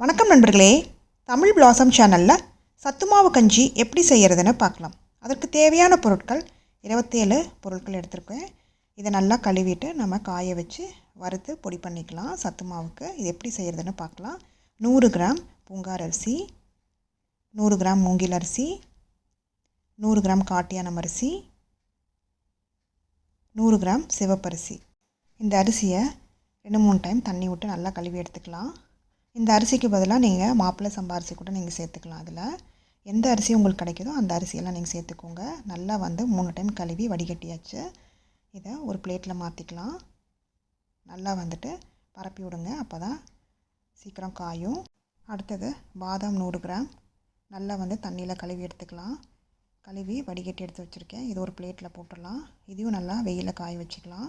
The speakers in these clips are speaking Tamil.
வணக்கம் நண்பர்களே. தமிழ் பிளாசம் சேனலில் சத்துமாவு கஞ்சி எப்படி செய்கிறதுன்னு பார்க்கலாம். அதற்கு தேவையான பொருட்கள் இருபத்தேழு பொருட்கள் எடுத்திருக்கேன். இதை நல்லா கழுவிட்டு நம்ம காய வச்சு வறுத்து பொடி பண்ணிக்கலாம். சத்து மாவுக்கு இது எப்படி செய்கிறதுன்னு பார்க்கலாம். நூறு கிராம் பூங்கார் அரிசி நூறு கிராம் மூங்கில் அரிசி நூறு கிராம் காட்டியானம் அரிசி நூறு கிராம் சிவப்பரிசி. இந்த அரிசியை ரெண்டு மூணு டைம் தண்ணி விட்டு நல்லா கழுவி எடுத்துக்கலாம். இந்த அரிசிக்கு பதிலாக நீங்கள் மாப்பிள்ளை சம்பா அரிசி கூட நீங்கள் சேர்த்துக்கலாம் அதில். எந்த அரிசி உங்களுக்கு கிடைக்குதோ அந்த அரிசியெல்லாம் நீங்கள் சேர்த்துக்கோங்க. நல்லா வந்து மூணு டைம் கழுவி வடிகட்டியாச்சு. இதை ஒரு பிளேட்டில் மாற்றிக்கலாம் நல்லா வந்துட்டு பரப்பி விடுங்க. அப்போ தான் சீக்கிரம் காயும். அடுத்தது பாதாம் நூறு கிராம். நல்லா வந்து தண்ணியில் கழுவி எடுத்துக்கலாம். கழுவி வடிகட்டி எடுத்து வச்சுருக்கேன். இது ஒரு பிளேட்டில் போட்டுடலாம். இதையும் நல்லா வெயிலில் காய வச்சுக்கலாம்.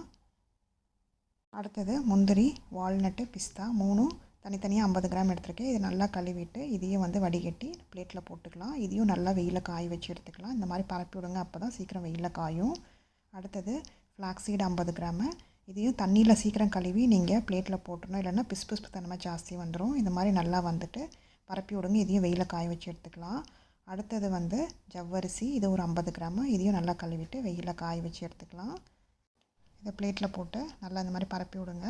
அடுத்தது முந்திரி வால்நட்டு பிஸ்தா மூணும் தனித்தனியாக ஐம்பது கிராம் எடுத்திருக்கேன். இது நல்லா கழுவிட்டு இதையும் வந்து வடிகட்டி பிளேட்டில் போட்டுக்கலாம். இதையும் நல்லா வெயிலில் காய வச்சு எடுத்துக்கலாம். இந்த மாதிரி பரப்பி விடுங்க. அப்போ தான் சீக்கிரம் வெயிலில் காயும். அடுத்தது ஃப்ளாக்ஸீடு ஐம்பது கிராமு. இதையும் தண்ணியில் சீக்கிரம் கழுவி நீங்கள் பிளேட்டில் போட்டுடணும். இல்லைன்னா பிசு பிசு தன்மை ஜாஸ்தி வந்துடும் இந்த மாதிரி நல்லா வந்துட்டு பரப்பி விடுங்க. இதையும் வெயிலில் காய வச்சு எடுத்துக்கலாம். அடுத்தது வந்து ஜவ்வரிசி. இது ஒரு ஐம்பது கிராமு. இதையும் நல்லா கழுவிட்டு வெயிலில் காய வச்சு எடுத்துக்கலாம். இதை பிளேட்டில் போட்டு நல்லா இந்த மாதிரி பரப்பி விடுங்க.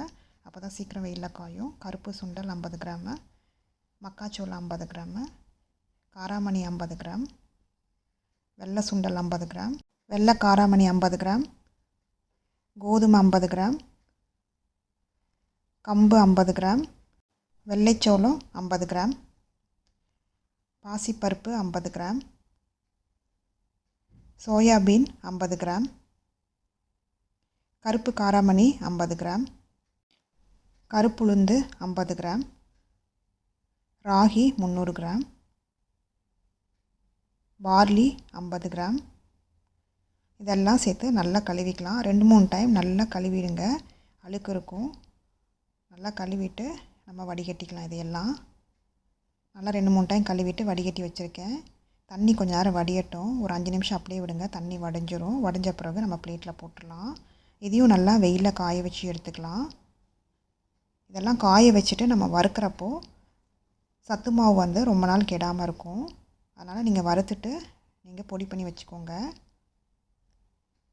அப்போ தான் சீக்கிரம் வெயிலில் காயும் கருப்பு சுண்டல் ஐம்பது கிராமு மக்காச்சோளம் ஐம்பது கிராமு காராமணி ஐம்பது கிராம் வெள்ளை சுண்டல் ஐம்பது கிராம் வெள்ளை காராமணி ஐம்பது கிராம் கோதுமை ஐம்பது கிராம் கம்பு ஐம்பது கிராம் வெள்ளைச்சோளம் ஐம்பது கிராம் பாசிப்பருப்பு ஐம்பது கிராம் சோயாபீன் ஐம்பது கிராம் கருப்பு காராமணி ஐம்பது கிராம் கருப்புளுந்து ஐம்பது கிராம். ராகி முந்நூறு கிராம். பார்லி ஐம்பது கிராம். இதெல்லாம் சேர்த்து நல்லா கழுவிக்கலாம். ரெண்டு மூணு டைம் நல்லா கழுவிடுங்க. அழுக்கு இருக்கும். நல்லா கழுவிட்டு நம்ம வடிகட்டிக்கலாம் இதையெல்லாம். நல்லா ரெண்டு மூணு டைம் கழுவிட்டு வடிகட்டி வச்சுருக்கேன். தண்ணி கொஞ்ச நேரம் வடியட்டும். ஒரு அஞ்சு நிமிஷம் அப்படியே விடுங்க. தண்ணி வடிஞ்சிரும். வடிஞ்ச பிறகு நம்ம பிளேட்டில் போட்டுடலாம். இதையும் நல்லா வெயிலில் காய வச்சு எடுத்துக்கலாம். இதெல்லாம் காய வச்சுட்டு நம்ம வறுக்கிறப்போ சத்து மாவு வந்து ரொம்ப நாள் கெடாமல் இருக்கும். அதனால் நீங்கள் வறுத்துட்டு நீங்கள் பொடி பண்ணி வச்சுக்கோங்க.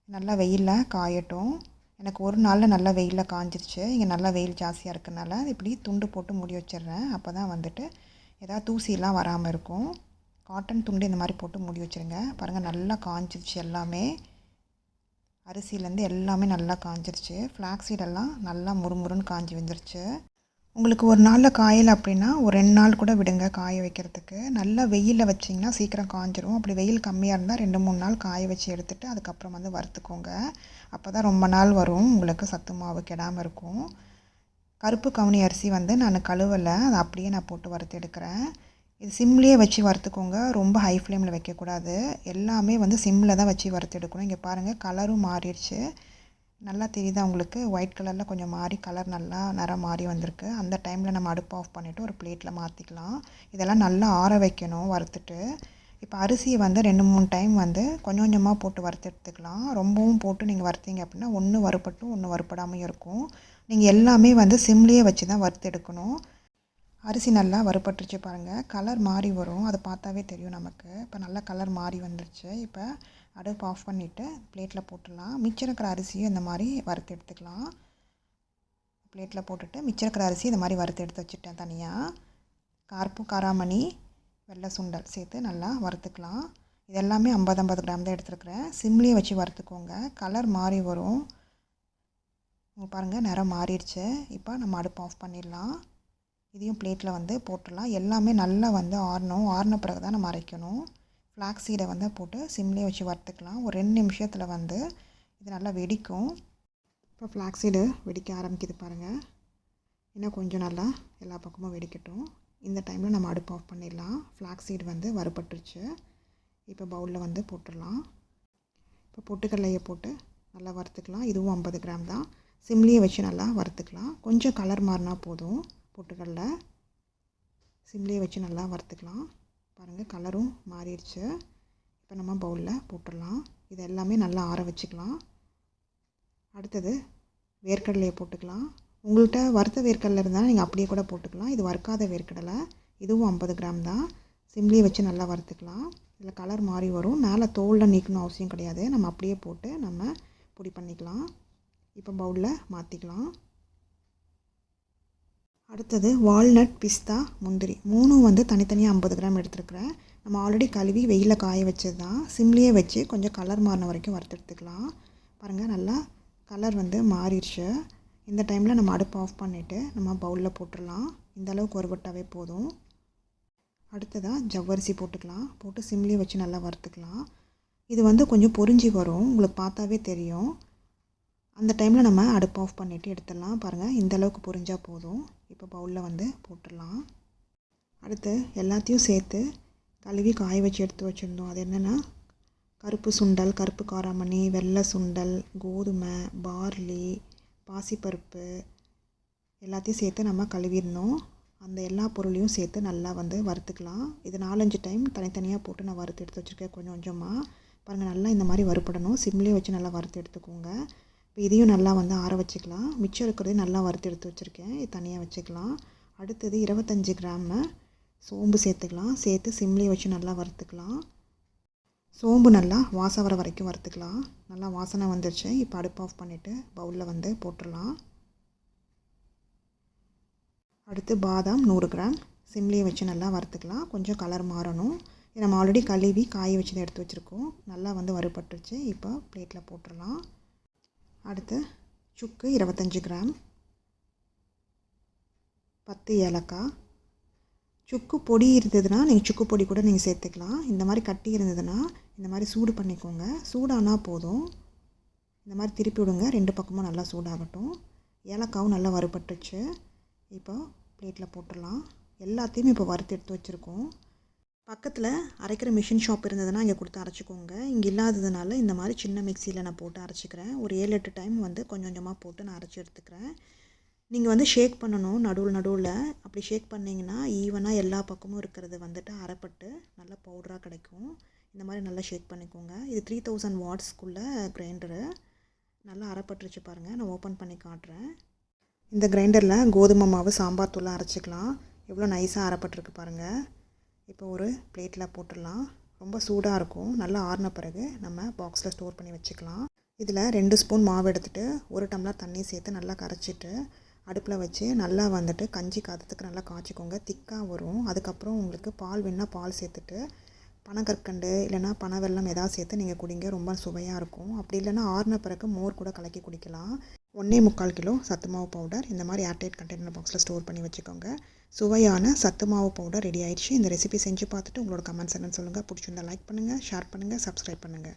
நல்லா வெயிலில் காயட்டும். எனக்கு ஒரு நாளில் நல்லா வெயிலில் காஞ்சிருச்சு. இங்கே நல்லா வெயில் ஜாஸ்தியாக இருக்கனால இப்படி துண்டு போட்டு மூடி வச்சிடுறேன். அப்போ தான் வந்துட்டு ஏதாவது தூசிலாம் வராமல் இருக்கும். காட்டன் துண்டு இந்த மாதிரி போட்டு மூடி வச்சுருங்க. பாருங்கள் நல்லா காஞ்சிருச்சு எல்லாமே. அரிசியிலேருந்து எல்லாமே நல்லா காஞ்சிருச்சு. ஃப்ளாக் சீடெல்லாம் நல்லா முறுமுறுன்னு காஞ்சி வந்துருச்சு உங்களுக்கு ஒரு நாளில் காயலை அப்படின்னா ஒரு ரெண்டு நாள் கூட விடுங்க காய வைக்கிறதுக்கு. நல்லா வெயிலில் வச்சிங்கன்னா சீக்கிரம் காஞ்சிரும். அப்படி வெயில் கம்மியாக இருந்தால் ரெண்டு மூணு நாள் காய வச்சு எடுத்துகிட்டு அதுக்கப்புறம் வந்து வறுத்துக்கோங்க. அப்போ தான் ரொம்ப நாள் வரும். உங்களுக்கு சத்து மாவு கெடாமல் இருக்கும். கருப்பு கவுனி அரிசி வந்து நான் கழுவலை. அதை அப்படியே நான் போட்டு வறுத்து எடுக்கிறேன். இது சிம்லேயே வச்சு வறுத்துக்கோங்க. ரொம்ப ஹை ஃப்ளேமில் வைக்கக்கூடாது. எல்லாமே வந்து சிம்மில் தான் வச்சு வறுத்து எடுக்கணும் இங்கே பாருங்கள் கலரும் மாறிடுச்சு. நல்லா தெரியுதா உங்களுக்கு? ஒயிட் கலரில் கொஞ்சம் மாறி கலர் நல்லா நிறம் மாறி வந்திருக்கு. அந்த டைமில் நம்ம அடுப்பு ஆஃப் பண்ணிவிட்டு ஒரு பிளேட்டில் மாற்றிக்கலாம் இதெல்லாம் நல்லா ஆற வைக்கணும் வறுத்துட்டு. இப்போ அரிசியை வந்து ரெண்டு மூணு டைம் வந்து கொஞ்சம் கொஞ்சமாக போட்டு வறுத்து எடுத்துக்கலாம் ரொம்பவும் போட்டு நீங்கள் வறுத்தீங்க அப்படின்னா ஒன்று வறுப்பட்டும் ஒன்று வறுப்படாமையும் இருக்கும். நீங்கள் எல்லாமே வந்து சிம்லேயே வச்சு தான் வறுத்து எடுக்கணும் அரிசி நல்லா வறுப்பட்டுருச்சு பாருங்கள் கலர் மாறி வரும். அதை பார்த்தாவே தெரியும் நமக்கு. இப்போ நல்லா கலர் மாறி வந்துருச்சு. இப்போ அடுப்பு ஆஃப் பண்ணிவிட்டு பிளேட்டில் போட்டுடலாம். மிச்சம் இருக்கிற அரிசியும் இந்த மாதிரி வறுத்து எடுத்துக்கலாம். பிளேட்டில் போட்டுட்டு மிச்சம் இருக்கிற அரிசி இந்த மாதிரி வறுத்து எடுத்து வச்சுட்டேன் தனியாக கார்ப்பு காராமணி வெள்ளை சுண்டல் சேர்த்து நல்லா வறுத்துக்கலாம். இது எல்லாமே ஐம்பது ஐம்பது கிராம் தான் எடுத்துருக்குறேன். சிம்லேயே வச்சு வறுத்துக்கோங்க. கலர் மாறி வரும். பாருங்கள் நிறம் மாறிடுச்சு. இப்போ நம்ம அடுப்பு ஆஃப் பண்ணிடலாம். இதையும் பிளேட்டில் வந்து போட்டுடலாம். எல்லாமே நல்லா வந்து ஆறணும். ஆறின பிறகு தான் நம்ம அரைக்கணும். ஃப்ளாக் சீடை வந்து போட்டு சிம்லேயே வச்சு வறுத்துக்கலாம். ஒரு ரெண்டு நிமிஷத்தில் வந்து இது நல்லா வெடிக்கும். இப்போ ஃப்ளாக் சீடு வெடிக்க ஆரம்பிக்குது பாருங்கள் இன்னும் கொஞ்சம் நல்லா எல்லா பக்கமும் வெடிக்கட்டும். இந்த டைமில் நம்ம அடுப்பு ஆஃப் பண்ணிடலாம். ஃப்ளாக் சீடு வந்து வறுபட்டுருச்சு. இப்போ பவுலில் வந்து போட்டுடலாம். இப்போ பொட்டுக்கடலையை போட்டு நல்லா வறுத்துக்கலாம். இதுவும் ஐம்பது கிராம் தான். சிம்லேயே வச்சு நல்லா வறுத்துக்கலாம். கொஞ்சம் கலர் மாறினா போதும். பொட்டுக்கடல. சிம்லேயே வச்சு நல்லா வறுத்துக்கலாம். பாருங்கள் கலரும் மாறிடுச்சு. இப்போ நம்ம பவுலில் போட்டுடலாம். இது எல்லாமே நல்லா ஆற வச்சுக்கலாம். அடுத்தது வேர்க்கடலையை போட்டுக்கலாம். உங்கள்கிட்ட வறுத்த வேர்க்கடலை இருந்தால் நீங்கள் அப்படியே கூட போட்டுக்கலாம். இது வறுக்காத வேர்க்கடலை. இதுவும் ஐம்பது கிராம் தான். சிம்லேயே வச்சு நல்லா வறுத்துக்கலாம். இதில் கலர் மாறி வரும். மேலே தோலில் நீக்கணும் அவசியம் கிடையாது. நம்ம அப்படியே போட்டு நம்ம பொடி பண்ணிக்கலாம். இப்போ பவுலில் மாற்றிக்கலாம் அடுத்தது வால்நட் பிஸ்தா முந்திரி. மூணும் வந்து தனித்தனியாக ஐம்பது கிராம் எடுத்துருக்குறேன். நம்ம ஆல்ரெடி கழுவி வெயிலில் காய வச்சது தான் சிம்லேயே வச்சு கொஞ்சம் கலர் மாறின வரைக்கும் வறுத்து எடுத்துக்கலாம். பாருங்கள் நல்லா கலர் வந்து மாறிடுச்சு. இந்த டைமில் நம்ம அடுப்பு ஆஃப் பண்ணிவிட்டு நம்ம பவுலில் போட்டுடலாம். இந்த அளவுக்கு ஒருவட்டாவே போதும். அடுத்ததாக ஜவ்வரிசி போட்டுக்கலாம். போட்டு சிம்லேயே வச்சு நல்லா வறுத்துக்கலாம். இது வந்து கொஞ்சம் பொறிஞ்சி வரும். உங்களுக்கு பார்த்தாவே தெரியும். அந்த டைமில் நம்ம அடுப்பு ஆஃப் பண்ணிவிட்டு எடுத்துடலாம். பாருங்கள் இந்த அளவுக்கு பொரிஞ்சால் போதும். இப்போ பவுலில் வந்து போட்டுடலாம். அடுத்து எல்லாத்தையும் சேர்த்து கழுவி காய வச்சு எடுத்து வச்சுருந்தோம். அது என்னென்னா கருப்பு சுண்டல் கருப்பு காராமணி வெள்ளை சுண்டல் கோதுமை பார்லி பாசிப்பருப்பு எல்லாத்தையும் சேர்த்து நம்ம கழுவிடணும். அந்த எல்லா பொருளையும் சேர்த்து நல்லா வந்து வறுத்துக்கலாம். இது நாலஞ்சு டைம் தனித்தனியாக போட்டு நான் வறுத்து எடுத்து வச்சுருக்கேன் கொஞ்சம் கொஞ்சமாக பாருங்கள் நல்லா இந்த மாதிரி வறுப்படணும் சிம்லேயே வச்சு நல்லா வறுத்து எடுத்துக்கோங்க. இப்போ இதையும் நல்லா வந்து ஆற வச்சுக்கலாம். மிச்சம் இருக்கிறதையும் நல்லா வறுத்து எடுத்து வச்சுருக்கேன். இது தனியாக வச்சுக்கலாம். அடுத்தது இருபத்தஞ்சி கிராமு சோம்பு சேர்த்துக்கலாம். சேர்த்து சிம்லேயே வச்சு நல்லா வறுத்துக்கலாம். சோம்பு நல்லா வாசம் வர வரைக்கும் வறுத்துக்கலாம். நல்லா வாசனை வந்துருச்சு. இப்போ அடுப்பு ஆஃப் பண்ணிவிட்டு பவுலில் வந்து போட்டுடலாம். அடுத்து பாதாம் நூறு கிராம். சிம்லேயே வச்சு நல்லா வறுத்துக்கலாம். கொஞ்சம் கலர் மாறணும். நம்ம ஆல்ரெடி கழுவி காய வச்சு எடுத்து வச்சுருக்கோம். நல்லா வந்து வறுபட்டுருச்சு. இப்போ பிளேட்டில் போட்டுடலாம். அடுத்து சுக்கு இருபத்தஞ்சி கிராம். பத்து ஏலக்காய். சுக்கு பொடி இருந்ததுன்னா நீங்கள் சுக்கு பொடி கூட நீங்கள் சேர்த்துக்கலாம். இந்த மாதிரி கட்டி இருந்ததுன்னா இந்த மாதிரி சூடு பண்ணிக்கோங்க. சூடானால் போதும். இந்த மாதிரி திருப்பி விடுங்க. ரெண்டு பக்கமும் நல்லா சூடாகட்டும். ஏலக்காவும் நல்லா வறுபட்டுச்சு இப்போ பிளேட்டில் போட்டுடலாம். எல்லாத்தையுமே இப்போ வறுத்து எடுத்து வச்சுருக்கோம். பக்கத்தில் அரைக்கிற மிஷின் ஷாப் இருந்ததுன்னா இங்கே கொடுத்து அரைச்சிக்கோங்க. இங்கே இல்லாததுனால இந்த மாதிரி சின்ன மிக்சியில் நான் போட்டு அரைச்சிக்கிறேன். ஒரு ஏழு எட்டு டைம் வந்து கொஞ்சம் கொஞ்சமாக போட்டு நான் அரைச்சி எடுத்துக்கிறேன். நீங்கள் வந்து ஷேக் பண்ணணும் நடுவில் நடுவில். அப்படி ஷேக் பண்ணிங்கன்னா ஈவனாக எல்லா பக்கமும் இருக்கிறது வந்துட்டு அரைப்பட்டு நல்லா பவுடராக கிடைக்கும். இந்த மாதிரி நல்லா ஷேக் பண்ணிக்கோங்க. இது த்ரீ தௌசண்ட் வாட்ஸ்க்குள்ளே கிரைண்டரு நல்லா அரைப்பட்டுருச்சு பாருங்கள் நான் ஓப்பன் பண்ணி காட்டுறேன். இந்த கிரைண்டரில் கோதுமை மாவு சாம்பார் தூளை அரைச்சிக்கலாம். எவ்வளோ நைஸாக அரைப்பட்டிருக்கு பாருங்கள் இப்போ ஒரு பிளேட்டில் போட்டுடலாம். ரொம்ப சூடாக இருக்கும். நல்லா ஆறின பிறகு நம்ம பாக்ஸில் ஸ்டோர் பண்ணி வச்சுக்கலாம். இதில் ரெண்டு ஸ்பூன் மாவு எடுத்துகிட்டு ஒரு டம்ளர் தண்ணி சேர்த்து நல்லா கரைச்சிட்டு அடுப்பில் வச்சு நல்லா வந்துட்டு கஞ்சி காதத்துக்கு நல்லா காய்ச்சிக்கோங்க. திக்காக வரும். அதுக்கப்புறம் உங்களுக்கு பால் வேணால் பால் சேர்த்துட்டு பனக்கற்கண்டு இல்லைனா பனை வெல்லம் எதாவது சேர்த்து நீங்கள் குடிங்க. ரொம்ப சுவையாக இருக்கும். அப்படி இல்லைனா ஆறுன பிறகு மோர் கூட கலக்கி குடிக்கலாம். ஒன்றே முக்கால் கிலோ சத்து மாவு பவுடர். இந்த மாதிரி ஏர்டைட் கண்டெய்னர் பாக்ஸில் ஸ்டோர் பண்ணி வச்சுக்கோங்க. சுவையான சத்து மாவு பவுடர் ரெடி ஆயிடுச்சு. இந்த ரெசிபி செஞ்சு பார்த்துட்டு உங்களோட கமெண்ட்ஸ் என்னன்னு சொல்லுங்கள் பிடிச்சிருந்தா லைக் பண்ணுங்கள் ஷேர் பண்ணுங்கள் சப்ஸ்கிரைப் பண்ணுங்கள்